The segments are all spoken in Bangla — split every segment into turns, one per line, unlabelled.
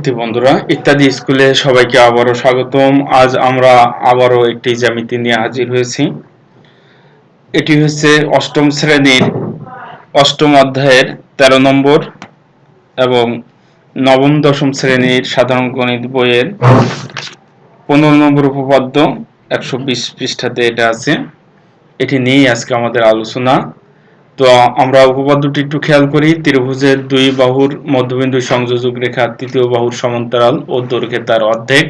শিক্ষার্থী বন্ধুরা, ইত্যাদি স্কুলে সবাইকে আবারও স্বাগতম। আজ আমরা আবারও একটি জ্যামিতি নিয়ে হাজির হয়েছি। এটি হচ্ছে অষ্টম শ্রেণির অষ্টম অধ্যায়ের তেরো নম্বর এবং নবম দশম শ্রেণির সাধারণ গণিত বইয়ের পনেরো নম্বর উপপাদ্য একশো বিশ পৃষ্ঠাতে এটা আছে। এটি নিয়েই আজকে আমাদের আলোচনা। তো আমরা উপপাদ্যটি একটু খেয়াল করি, ত্রিভুজের দুই বাহুর মধ্যবিন্দু সংযোজক রেখা, তৃতীয় বাহুর সমান্তরাল ও দৈর্ঘ্যে তার অর্ধেক।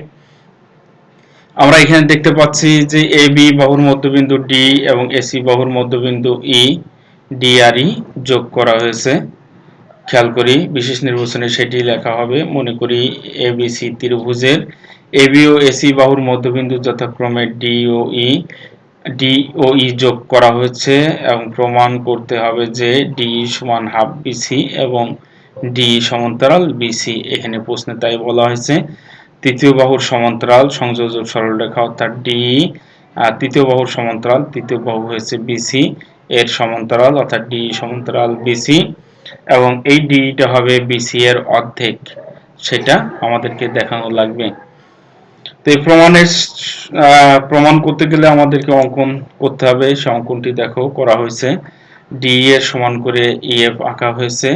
আমরা এখানে দেখতে পাচ্ছি যে এ বি বাহুর মধ্যবিন্দু ডি এবং এসি বাহুর মধ্যবিন্দু ই, ডি আর ই যোগ করা হয়েছে। খেয়াল করি, বিশেষ নির্বাচনে সেটি লেখা হবে। মনে করি এ বি সি ত্রিভুজের। এ বি ও এসি বাহুর মধ্যবিন্দু যথাক্রমে ডি ও ই। ডি ও ই যোগ করা হয়েছে এবং প্রমাণ করতে হবে যে ডি সমান হাফ বিসি এবং ডি সমান্তরাল বিসি এখানে প্রশ্নে তাই বলা হয়েছে। তৃতীয় বাহুর সমান্তরাল সংযোজক সরলরেখা অর্থাৎ ডি তৃতীয় বাহুর সমান্তরাল, তৃতীয় বাহু হয়েছে বিসি এর সমান্তরাল অর্থাৎ ডি সমান্তরাল বিসি এবং এই ডিটা হবে বিসি এর অর্ধেক। সেটা আমাদেরকে দেখানো লাগবে। তো এই প্রমাণের প্রমাণ করতে গেলে আমাদেরকে অঙ্কন করতে হবে। সে অঙ্কনটি দেখো, করা হয়েছে। ডি এর সমান করে ইএফ আঁকা হয়েছে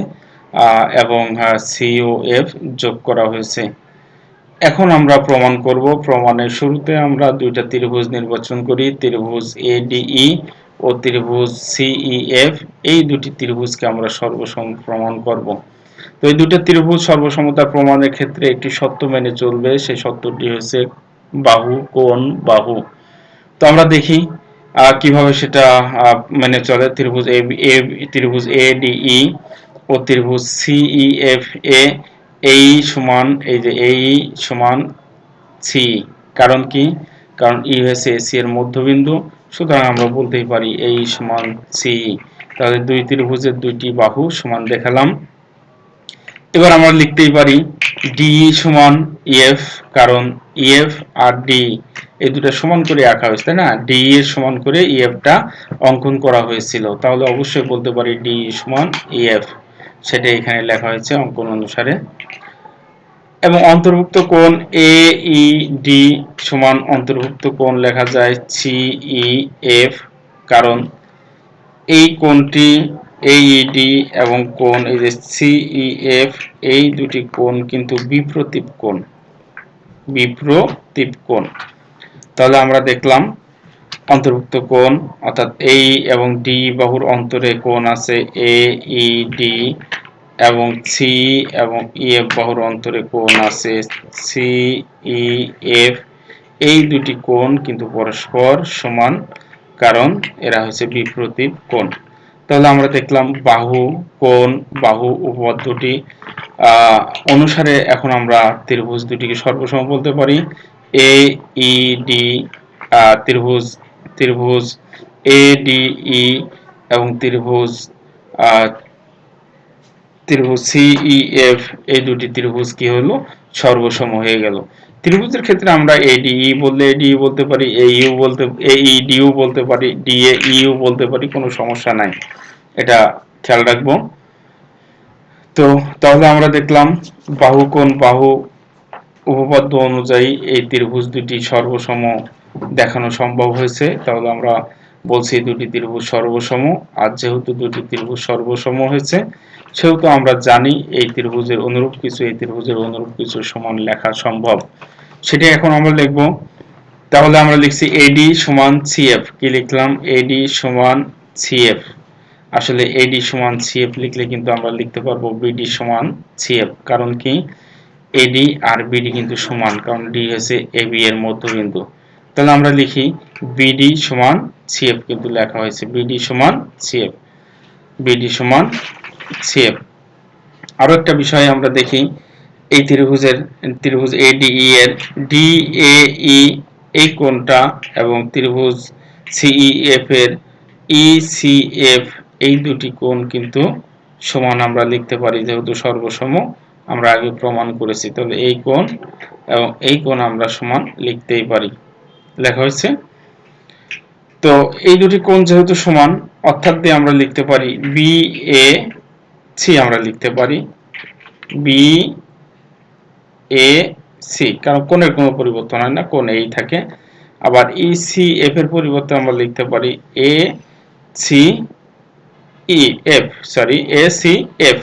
এবং সিও এফ যোগ করা হয়েছে। এখন আমরা প্রমাণ করব। প্রমাণের শুরুতে আমরা দুইটা ত্রিভুজ নির্বাচন করি। ত্রিভুজ এ এডিই ও ত্রিভুজ সিইএফ এই দুটি ত্রিভুজকে আমরা সর্বসম প্রমাণ করব। তো এই দুটো ত্রিভুজ সর্বসমতা প্রমাণের ক্ষেত্রে একটি সত্য মেনে চলবে। সেই সত্যটি হচ্ছে বাহু, কোণ, বাহু। তো আমরা দেখি কীভাবে সেটা মেনে চলে। ত্রিভুজ এ ত্রিভুজ এ ডিই ও ত্রিভুজ সিইএফ এ এই সমান, এই যে এই সমান সি কারণ কি? কারণ ই হয়েছে এসি এর মধ্যবিন্দু। সুতরাং আমরা বলতেই পারি এই সমান সি তাহলে দুই ত্রিভুজের দুইটি বাহু সমান দেখালাম। এবার আমরা লিখতেই পারি ডি সমান ইএফ কারণ ইএফ আর ডি এই দুটো সমান করে আঁকা হয়েছে, তাই না? ডি এর সমান করে ইএফটা অঙ্কন করা হয়েছিল। তাহলে অবশ্যই বলতে পারি ডি সমান ইএফ সেটা এখানে লেখা হয়েছে অঙ্কন অনুসারে। এবং অন্তর্ভুক্ত কোণ এ ই ডি সমান অন্তর্ভুক্ত কোণ লেখা যায় সি ই এফ কারণ এই কোণটি এইডি এবং কোণ, এই যে সিইএফ এই দুটি কোণ কিন্তু বিপ্রতীপ কোণ। বিপ্রতীপ কোণ। তাহলে আমরা দেখলাম অন্তর্ভুক্ত কোণ, অর্থাৎ এই এবং ডি বাহুর অন্তরে কোণ আছে এ ই ডি এবং সি এবং ইএফ বাহুর অন্তরে কোণ আছে সি ই এফ এই দুটি কোণ কিন্তু পরস্পর সমান, কারণ এরা হচ্ছে বিপ্রতীপ কোণ। তাহলে আমরা দেখলাম বাহু, কোণ, বাহু উপপাদ্যটি অনুসারে এখন আমরা ত্রিভুজ দুটিকে সর্বসম বলতে পারি। এ ই ডি ত্রিভুজ ত্রিভুজ এ ডি ই এবং ত্রিভুজ ত্রিভুজ সিইএফ এই দুটি ত্রিভুজ কি হলো? সর্বসম হয়ে গেল। ত্রিভুজের ক্ষেত্রে আমরা এডিই বললে এডিই বলতে পারি এইউ বলতে এইডিউ বলতে পারি ডিএ ইউ বলতে পারি, কোনো সমস্যা নাই। এটা খেয়াল রাখব। তো তাহলে আমরা দেখলাম বাহু কোণ, বাহু উপপাদ্য অনুযায়ী এই ত্রিভুজ দুটি সর্বসম দেখানো সম্ভব হয়েছে। তাহলে আমরা বলছি দুটি ত্রিভুজ সর্বসম, আর যেহেতু দুটি ত্রিভুজ সর্বসম হয়েছে, সেহেতু আমরা জানি এই ত্রিভুজের অনুরূপ কিছু, এই ত্রিভুজের অনুরূপ কিছু সমান লেখা সম্ভব। সেটি এখন আমরা লিখব। তাহলে আমরা লিখছি এডি সমান সিএফ কি লিখলাম? এডি সমান সিএফ আসলে এডি সমান সিএফ লিখলে কিন্তু আমরা লিখতে পারব বিডি সমান সিএফ কারণ কি? এডি আর বিডি কিন্তু সমান, কারণ ডি হচ্ছে এবি এর মধ্যবিন্দু। তাহলে আমরা লিখি বিডি সমান সিএফ কিন্তু লেখা হয়েছে বিডি সমান সিএফ বিডি সমান সিএফ আরও একটা বিষয় আমরা দেখি এই ত্রিভুজের, ত্রিভুজ এডিই এর ডি এ ই এই কোণটা এবং ত্রিভুজ সিইএফ এর ই সি এফ এই দুটি কোণ কিন্তু সমান আমরা লিখতে পারি যেহেতু সর্বসম, আমরা আগে প্রমাণ করেছি, তাহলে এই কোণ এবং এই কোণ আমরা সমান লিখতেই পারি। লেখা হয়েছে? তো এই দুটি কোণ যেহেতু সমান, অর্থাৎ দিয়ে আমরা লিখতে পারি বি এ সি আমরা লিখতে পারি। বি এ সি কারণ কোণের কোনো পরিবর্তন হয় না, কোণ এই থাকে। আবার ই সি এফ এর পরিবর্তে আমরা লিখতে পারি A C E F sorry A C F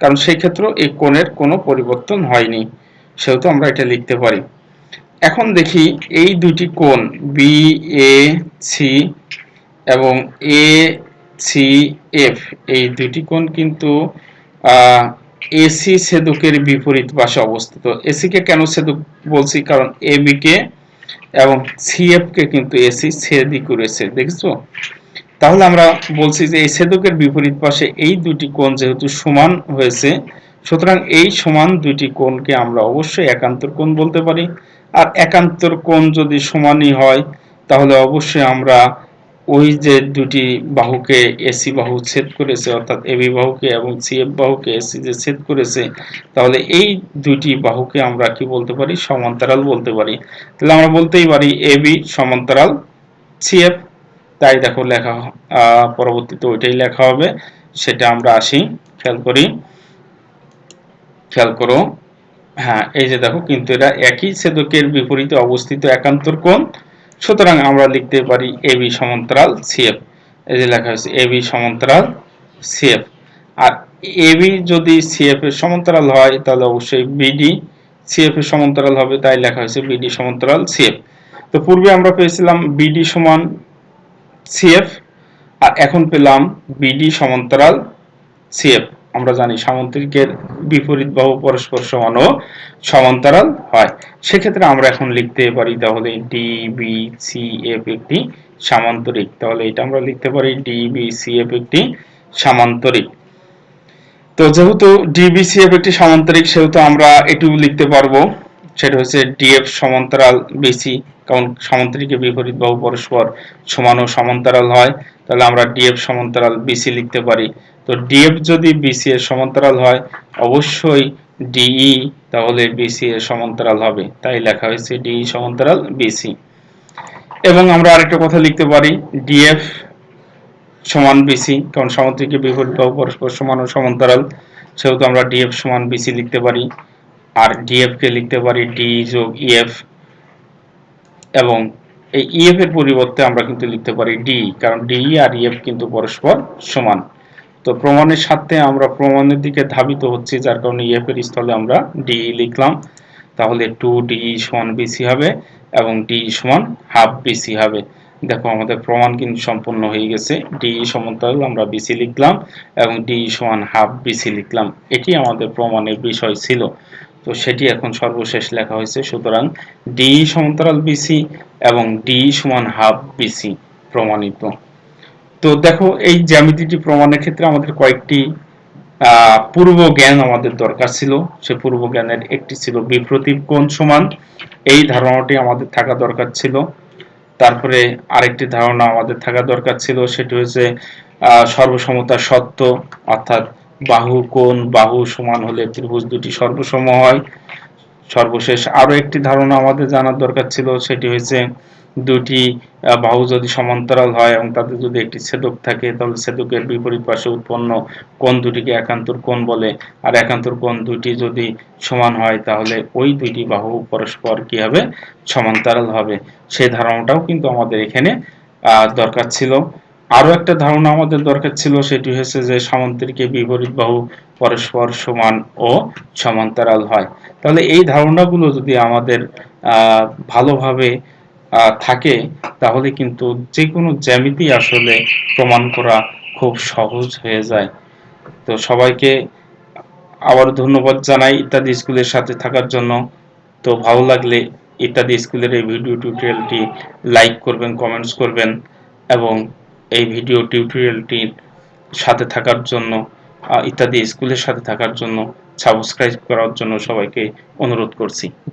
কারণ সেই ক্ষেত্রে এই কোণের কোনো পরিবর্তন হয়নি, সেহেতু আমরা এটা লিখতে পারি। এখন দেখি এই দুটি কোণ বি এ সি এবং এ সি এফ এই দুটি কোণ কিন্তু এসি সেদুকের বিপরীত পাশে অবস্থিত। এসি কে কেন সেদুক বলছি? কারণ এ বি কে এবং সিএফ কে কিন্তু এসি ছেদি করেছে দেখছ? তাহলে আমরা বলছি যে এই ছেদকের বিপরীত পাশে এই দুটি কোণ যেহেতু সমান হয়েছে, সুতরাং এই সমান দুটি কোণকে আমরা অবশ্যই একান্তর কোণ বলতে পারি। আর একান্তর কোণ যদি সমানই হয়, তাহলে অবশ্যই আমরা ওই যে দুটি বাহুকে এসি বাহু ছেদ করেছে, অর্থাৎ এবি বাহুকে এবং সিএফ বাহুকে এসি যে ছেদ করেছে, তাহলে এই দুটি বাহুকে আমরা কি বলতে পারি? সমান্তরাল বলতে পারি। তাহলে আমরা বলতেই পারি এবি সমান্তরাল সিএফ তাই দেখো লেখা পরবর্তীতে ওইটাই লেখা হবে। সেটা আমরা আসি, খেয়াল করি। খেয়াল করো। হ্যাঁ এই যে দেখো, কিন্তু এটা একই ছেদকের বিপরীতে অবস্থিত একান্তর কোণ। সুতরাং আমরা লিখতে পারি এবি সমান্তরাল সিএফ এই যে লেখা হয়েছে এবি সমান্তরাল সিএফ আর এবি যদি সিএফ এর সমান্তরাল হয়, তাহলে অবশ্যই বিডি সিএফ এর সমান্তরাল হবে, তাই লেখা হয়েছে বিডি সমান্তরাল সিএফ তো পূর্বে আমরা পেয়েছিলাম বিডি সমান সিএফ আর এখন পেলাম বিডি সমান্তরাল সিএফ আমরা জানি সামান্তরিকের বিপরীত বাহু পরস্পর সমান ও সমান্তরাল হয়। সেক্ষেত্রে আমরা এখন লিখতে পারি তাহলে ডি বি সি এফ একটি সামান্তরিক। তাহলে এটা আমরা লিখতে পারি ডি বি সি এফ একটি সামান্তরিক। তো যেহেতু ডিবিসিএফ একটি সামান্তরিক, সেহেতু আমরা এটু লিখতে পারব। সেটা হচ্ছে ডিএফ সমান্তরাল বিসি কারণ সামান্তরিকের বিপরীত বাহু পরস্পর সমান ও সমান্তরাল হয়। তাহলে আমরা ডিএফ সমান্তরাল বিসি লিখতে পারি। তো ডিএফ যদি বিসি এর সমান্তরাল হয়, অবশ্যই ডিই তাহলে বিসি এর সমান্তরাল হবে। তাই লেখা হয়েছে ডিই সমান্তরাল বিসি এবং আমরা আরেকটা কথা লিখতে পারি ডিএফ সমান বিসি কারণ বিপরীত বাহু পরস্পর সমান ও সমান্তরাল, সেহেতু আমরা ডিএফ সমান বিসি লিখতে পারি। আর ডিএফ কে লিখতে পারি ডি যোগ ইএফ এবং এই ইএফ এর পরিবর্তে আমরা কিন্তু লিখতে পারি ডি কারণ ডি আর ইএফ কিন্তু পরস্পর সমান। তো প্রমাণের সাথে আমরা প্রমাণের দিকে ধাবিত হচ্ছি, যার কারণে ইএফ এর স্থলে আমরা ডি লিখলাম। তাহলে টু ডি সমান বিসি হবে এবং ডি সমান হাফ বিসি হবে। দেখো আমাদের প্রমাণ কিন্তু সম্পূর্ণ হয়ে গেছে। ডি সমান্তরাল আমরা বিসি লিখলাম এবং ডি সমান হাফ বিসি লিখলাম। এটি আমাদের প্রমাণের বিষয় ছিল। তো সেটি এখন সর্বশেষ লেখা হয়েছে। সুতরাং ডি সমান্তরাল বিসি এবং ডি সমান হাফ বিসি প্রমাণিত। তো দেখো, এই জ্যামিতিটি প্রমাণের ক্ষেত্রে আমাদের কয়েকটি পূর্ব জ্ঞান আমাদের দরকার ছিল। সে পূর্ব জ্ঞানের একটি ছিল বিপ্রতীপ কোণ সমান। এই ধারণাটি আমাদের থাকা দরকার ছিল। তারপরে আরেকটি ধারণা আমাদের থাকা দরকার ছিল, সেটি হচ্ছে সর্বসমতা সত্য, অর্থাৎ বাহু কোণ, বাহু সমান হলে ত্রিভুজ দুটি সর্বসম হয়। সর্বশেষ আরও একটি ধারণা আমাদের জানার দরকার ছিল, সেটি হচ্ছে দুটি বাহু যদি সমান্তরাল হয় এবং তাদের যদি একটি ছেদক থাকে, তাহলে ছেদকের বিপরীত পাশে উৎপন্ন কোন দুটিকে একান্তর কোণ বলে। আর একান্তর কোণ দুটি যদি সমান হয়, তাহলে ওই দুইটি বাহু পরস্পর কি হবে? সমান্তরাল হবে। সেই ধারণাটাও কিন্তু আমাদের এখানে দরকার ছিল। আরও একটা ধারণা আমাদের দরকার ছিল, সেটি হচ্ছে যে সামান্তরিকে বিপরীত বাহু পরস্পর সমান ও সমান্তরাল হয়। তাহলে এই ধারণাগুলো যদি আমাদের ভালোভাবে থাকে, তাহলে কিন্তু যে কোনো জ্যামিতি আসলে প্রমাণ করা খুব সহজ হয়ে যায়। তো সবাইকে আবার ধন্যবাদ জানাই ইত্যাদি স্কুলের সাথে থাকার জন্য। তো ভালো লাগলে ইত্যাদি স্কুলের এই ভিডিও টিউটোরিয়ালটি লাইক করবেন, কমেন্টস করবেন এবং এই ভিডিও টিউটোরিয়ালটির সাথে থাকার জন্য ইত্যাদি স্কুলের সাথে থাকার জন্য, সাবস্ক্রাইব করার জন্য সবাইকে অনুরোধ করছি।